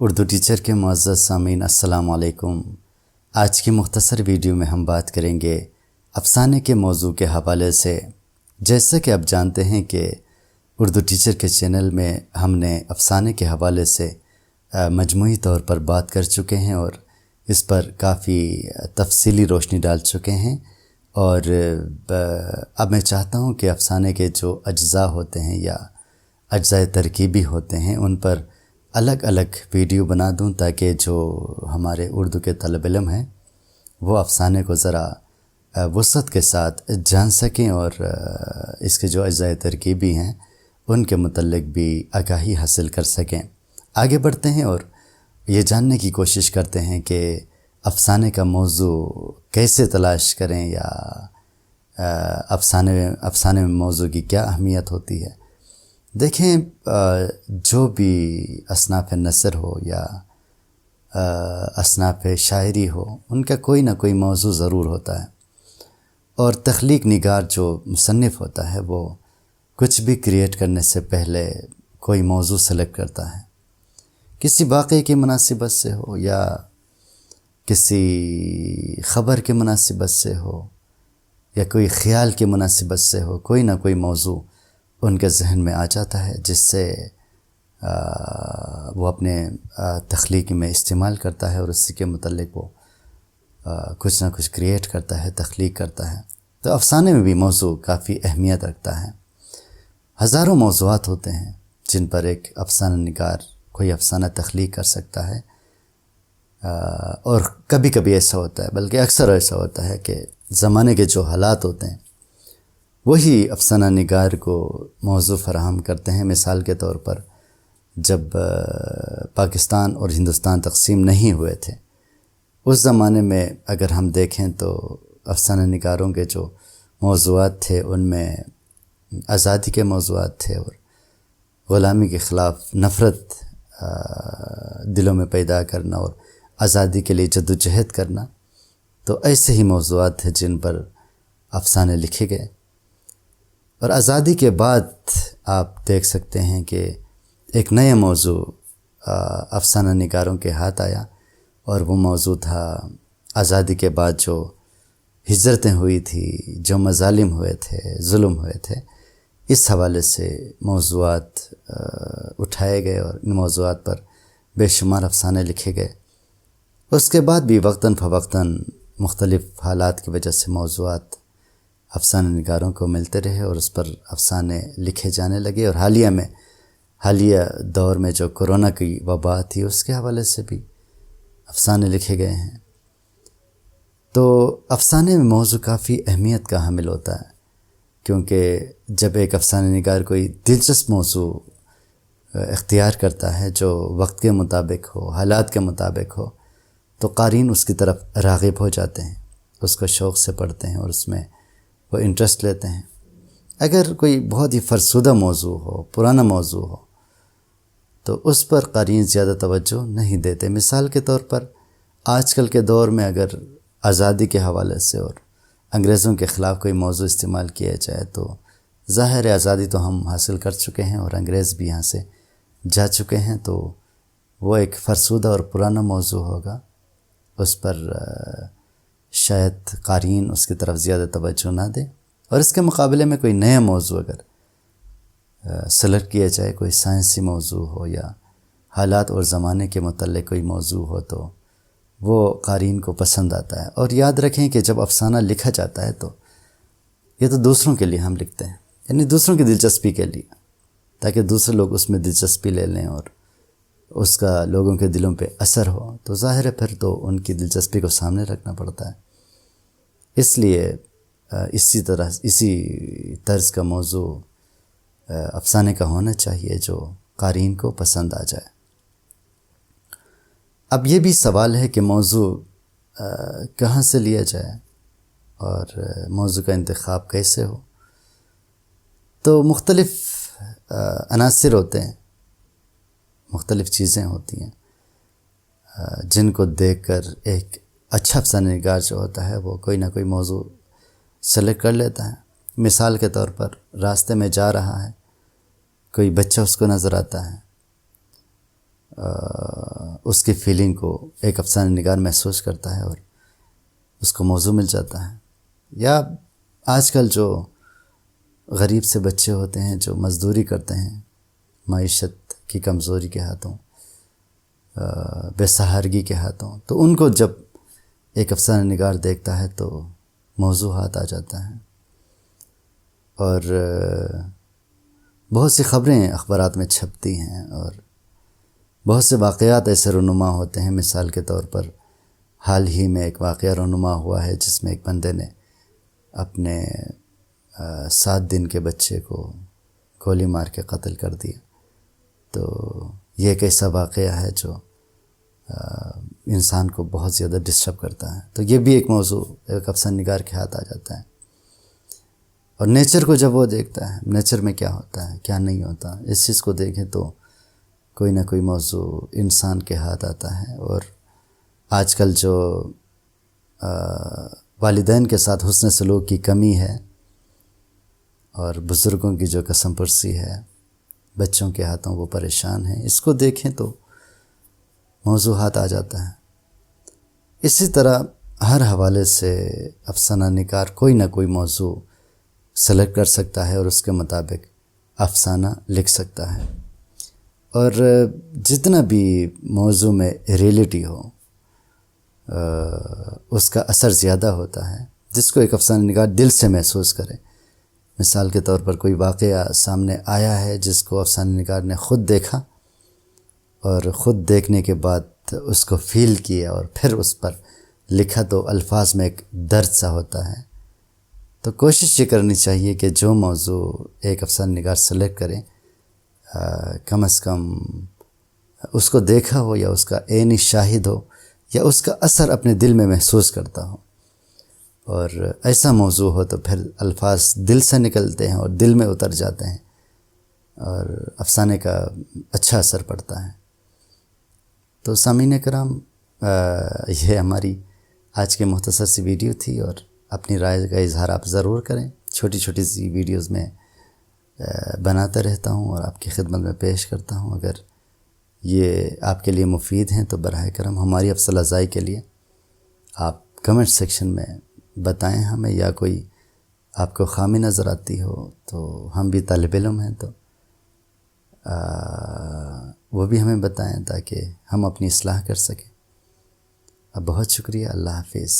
Urdu teacher के मुआज़ सामीन असलकुम आज की मुख्तसर वीडियो में हम बात करेंगे अफसाने के मौजू के हवाले से। जैसा कि आप जानते हैं कि उर्दू टीचर के चैनल में हमने अफसाने के हवाले से मजमू तौर पर बात कर चुके हैं और इस पर काफ़ी तफसीली रोशनी डाल चुके हैं। और अब मैं चाहता हूँ कि अफसाने के जो अज्ज़ा होते हैं या अज्ज़ा तरकीबी होते हैं, उन पर अलग अलग वीडियो बना दूँ ताकि जो हमारे उर्दू के तलब इलम हैं, वो अफसाने को ज़रा वसत के साथ जान सकें और इसके जो अज्जा तरकीबी हैं, उनके मतलब भी आगाही हासिल कर सकें। आगे बढ़ते हैं और ये जानने की कोशिश करते हैं कि अफसाने का मौजू कैसे तलाश करें या अफसाने अफसाने में मौजू की क्या अहमियत होती है। देखें जो भी असनाफ़ नसर हो या असनाफ़ शायरी हो, उनका कोई ना कोई मौजू ज़रूर होता है। और तख्लीक निगार जो मुसनफ़ होता है, वो कुछ भी क्रिएट करने से पहले कोई मौजू सेलेक्ट करता है। किसी वाक़े की मुनासिबत से हो या किसी ख़बर के मुनासिबत से हो या कोई ख़्याल की मुनासिबत से हो, कोई ना कोई मौजू उनके जहन में आ जाता है, जिससे वो अपने तख्लीक में इस्तेमाल करता है और उसी के मतलब वो कुछ ना कुछ क्रिएट करता है, तख्लीक करता है। तो अफसाने में भी मौजू काफ़ी अहमियत रखता है। हज़ारों मौजूद होते हैं, जिन पर एक अफसाना निगार, कोई अफसाना तख्लीक कर सकता है। और कभी कभी ऐसा होता है, बल्कि अक्सर ऐसा होता है कि ज़माने के जो हालात होते हैं वही अफसाना निगार को मौजू फराहम करते हैं। मिसाल के तौर पर, जब पाकिस्तान और हिंदुस्तान तकसीम नहीं हुए थे, उस ज़माने में अगर हम देखें तो अफसाना निगारों के जो मौजूद थे, उनमें आज़ादी के मौजूद थे और ग़ुलामी के ख़िलाफ़ नफ़रत दिलों में पैदा करना और आज़ादी के लिए जद्दोजहद करना तो ऐसे ही मौजूद थे जिन पर अफसाने लिखे गए। और आज़ादी के बाद आप देख सकते हैं कि एक नया मौजू अफसाना निगारों के हाथ आया और वो मौजू था आज़ादी के बाद जो हिजरतें हुई थी, जो मजालिम हुए थे, जुल्म हुए थे, इस हवाले से मौजूद उठाए गए और इन मौजूद पर बेशुमार अफसाने लिखे गए। उसके बाद भी वक्ता फ़वक्ता मुख्तलिफ़ हालात की वजह से मौजूद अफसाने नगारों को मिलते रहे और उस पर अफसाने लिखे जाने लगे और हालिया में, हालिया दौर में जो कोरोना की वबा थी उसके हवाले से भी अफसाने लिखे गए हैं। तो अफसाने में मौजू काफ़ी अहमियत का हामिल होता है, क्योंकि जब एक अफसाना नगार कोई दिलचस्प मौजू इख्तियार करता है जो वक्त के मुताबिक हो, हालात के मुताबिक हो तो कारीन उसकी तरफ़ रागब हो जाते हैं, उसको शौक़ से पढ़ते हैं और उसमें वो इंटरेस्ट लेते हैं। अगर कोई बहुत ही फरसुदा मौजू हो, पुराना मौजू हो तो उस पर कारीन ज़्यादा तवज्जो नहीं देते। मिसाल के तौर पर, आजकल के दौर में अगर आज़ादी के हवाले से और अंग्रेज़ों के ख़िलाफ़ कोई मौजू इस्तेमाल किया जाए तो ज़ाहिर आज़ादी तो हम हासिल कर चुके हैं और अंग्रेज़ भी यहाँ से जा चुके हैं तो वो एक फरसुदा और पुराना मौजू होगा। उस पर शायद कारीन उसकी तरफ़ ज़्यादा तवज्जो ना दे। और इसके मुकाबले में कोई नया मौजू अगर सेलेक्ट किया जाए, कोई साइंसी मौजू हो या हालात और ज़माने के मतलब कोई मौजू हो तो वो कारीन को पसंद आता है। और याद रखें कि जब अफसाना लिखा जाता है तो ये तो दूसरों के लिए हम लिखते हैं, यानी दूसरों की दिलचस्पी के लिए, ताकि दूसरे लोग उसमें दिलचस्पी ले लें और उसका लोगों के दिलों पे असर हो। तो ज़ाहिर है फिर तो उनकी दिलचस्पी को सामने रखना पड़ता है। इसलिए इसी तरह, इसी तर्ज का मौजू अफसाने का होना चाहिए जो कारीन को पसंद आ जाए। अब ये भी सवाल है कि मौजू कहाँ से लिया जाए और मौजू का इंतखब कैसे हो? तो मुख्तलफ़ अनासर होते हैं, मुख्तलिफ़ चीज़ें होती हैं जिनको देख कर एक अच्छा अफसाना नगार जो होता है वो कोई ना कोई मौजू सेलेक्ट कर लेता है। मिसाल के तौर पर रास्ते में जा रहा है कोई बच्चा उसको नज़र आता है आ, उसकी फीलिंग को एक अफसाना नगार महसूस करता है और उसको मौजू मिल जाता है। या आजकल जो गरीब से बच्चे होते हैं जो मज़दूरी करते हैं मीशत की कमज़ोरी के हाथों बेसहारगी के हाथों तो उनको जब एक अफसाना निगार देखता है तो मौजू हाथ आ जाता है। और बहुत सी ख़बरें अखबार में छपती हैं और बहुत से वाक़ात ऐसे रनुमा होते हैं। मिसाल के तौर पर हाल ही में एक वाक़ रनुमा हुआ है जिसमें एक बंदे ने अपने सात दिन के बच्चे को गोली मार के कत्ल कर दिया। तो ये एक ऐसा वाक़ है जो इंसान को बहुत ज़्यादा डिस्टर्ब करता है। तो ये भी एक मौजू, एक अफसन निगार के हाथ आ जाता है। और नेचर को जब वो देखता है नेचर में क्या होता है, क्या नहीं होता, इस चीज़ को देखें तो कोई ना कोई मौजू इंसान के हाथ आता है। और आजकल जो वालदेन के साथ हुसन सलूक की कमी है, और बुज़ुर्गों की जो कसम पुरसी है, बच्चों के हाथों वो परेशान हैं, इसको देखें तो मौजू हाथ आ जाता है। इसी तरह हर हवाले से अफसाना निकार कोई ना कोई मौजू सेलेक्ट कर सकता है और उसके मुताबिक अफसाना लिख सकता है। और जितना भी मौजू में रियलिटी हो उसका असर ज़्यादा होता है। जिसको एक अफसाना निगार दिल से महसूस करे। मिसाल के तौर पर कोई वाक़ सामने आया है जिसको अफसाना निगार ने ख़ुद देखा और ख़ुद देखने के बाद उसको फील किया और फिर उस पर लिखा तो अल्फाज में एक दर्द सा होता है। तो कोशिश ये करनी चाहिए कि जो मौजू एक अफसान निगार सेलेक्ट करें आ, कम अज़ कम उसको देखा हो या उसका एनी शाहिद हो या उसका असर अपने दिल में महसूस करता हो। और ऐसा मौजू हो तो फिर अल्फाज दिल से निकलते हैं और दिल में उतर जाते हैं और अफसाने का अच्छा असर पड़ता है। तो सामीन कराम ये हमारी आज के मुख्तसर सी वीडियो थी और अपनी राय का इजहार आप ज़रूर करें। छोटी छोटी सी वीडियोज़ में बनाता रहता हूँ और आपकी खिदमत में पेश करता हूँ। अगर ये आपके लिए मुफीद हैं तो बर करम हमारी अफसल के लिए आप कमेंट सेक्शन में बताएँ हमें या कोई आपको खामी नज़र आती हो तो हम भी तालब इलम हैं तो आ, वो भी हमें बताएँ ताकि हम अपनी असलाह कर सकें। अब बहुत शुक्रिया, अल्लाह हाफिज़।